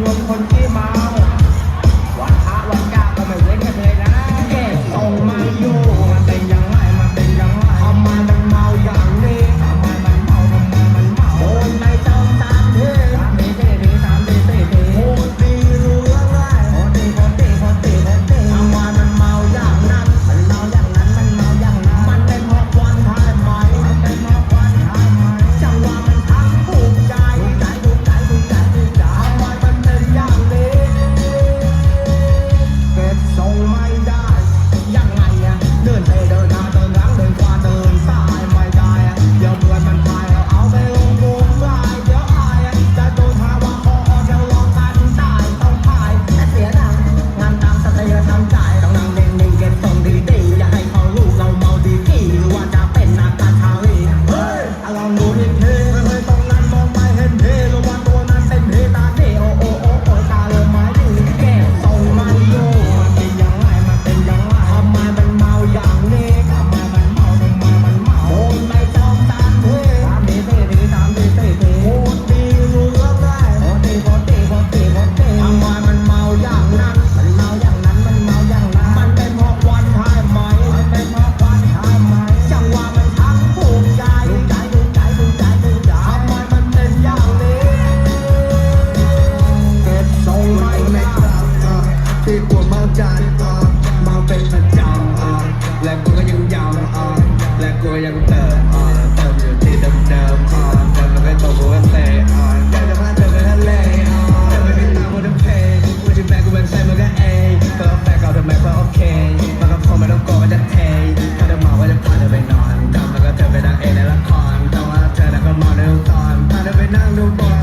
รวมคนที่มา ชื่อตัวเมาจันอะเมาเป็นประจำอะและกูก็ยังยำอะและกูก็ยังเติมอะเติมอยู่ที่เดิมเดิมอะเดิมแล้วก็ตัวกูก็เตะอะเติมจะพาเธอไปทะเลอะเติมไปที่ตาบนน้ำเพลงกูจะแบกกูเป็นไซมันก็เองเติมแบกเอาทำไมก็โอเคมันก็พอไม่ต้องกลัวจะเทถ้าเธอเมาก็จะพาเธอไปนอนจำแล้วก็เธอไปดังเอในละครแต่ว่าเธอน่ะก็เมาในทุตอนพาเธอไปนั่งดูบอล